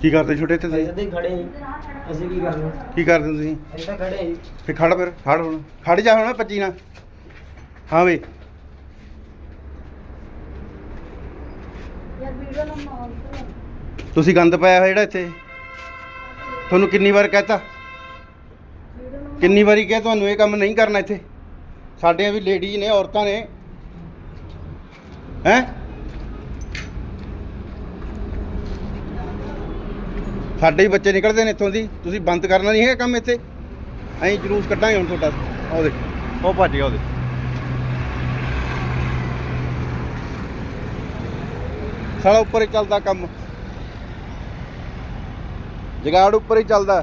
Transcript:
ਕੀ ਕਰਦੇ ਛੋਟੇ ਇੱਥੇ ਅਸੀਂ ਖੜੇ ਅਸੀਂ ਕੀ ਕਰਨਾ ਕੀ ਕਰਦੇ ਤੁਸੀਂ? ਅਸੀਂ ਖੜੇ ਸੀ। ਖੜ ਫਿਰ ਖੜ ਹੁਣ। ਖੜ ਜਾ ਹੁਣ ਭੱਜੀ ਨਾ ਹਾਂ ਵੇ ਤੁਸੀਂ ਗੰਦ ਪਾਇਆ ਹੋਇਆ ਜਿਹੜਾ ਇੱਥੇ? ਤੁਹਾਨੂੰ ਕਿੰਨੀ ਵਾਰ ਕਹਿਤਾ? ਕਿੰਨੀ ਵਾਰੀ ਕਿਹਾ ਤੁਹਾਨੂੰ ਇਹ ਕੰਮ ਨਹੀਂ ਕਰਨਾ ਇੱਥੇ? ਸਾਡੀਆਂ ਵੀ ਲੇਡੀਜ਼ ਨੇ ਔਰਤਾਂ ਨੇ। ਹੈ ਸਾਡੇ ਹੀ ਬੱਚੇ ਨਿਕਲਦੇ ਨੇ ਇੱਥੋਂ ਦੀ। ਤੁਸੀਂ ਬੰਦ ਕਰਨਾ ਨਹੀਂ ਹੈ ਕੰਮ ਇੱਥੇ? ਐਂ ਜਲੂਸ ਕੱਢਾਂਗੇ ਹੁਣ ਤੁਹਾਡਾ। ਉਹ ਦੇਖ। ਉਹ ਭੱਜ ਗਿਆ ਉਹਦੇ ਸਾਲਾ ਉੱਪਰ ਹੀ ਚੱਲਦਾ ਕੰਮ। ਜਗਾੜ ਉੱਪਰ ਹੀ ਚੱਲਦਾ।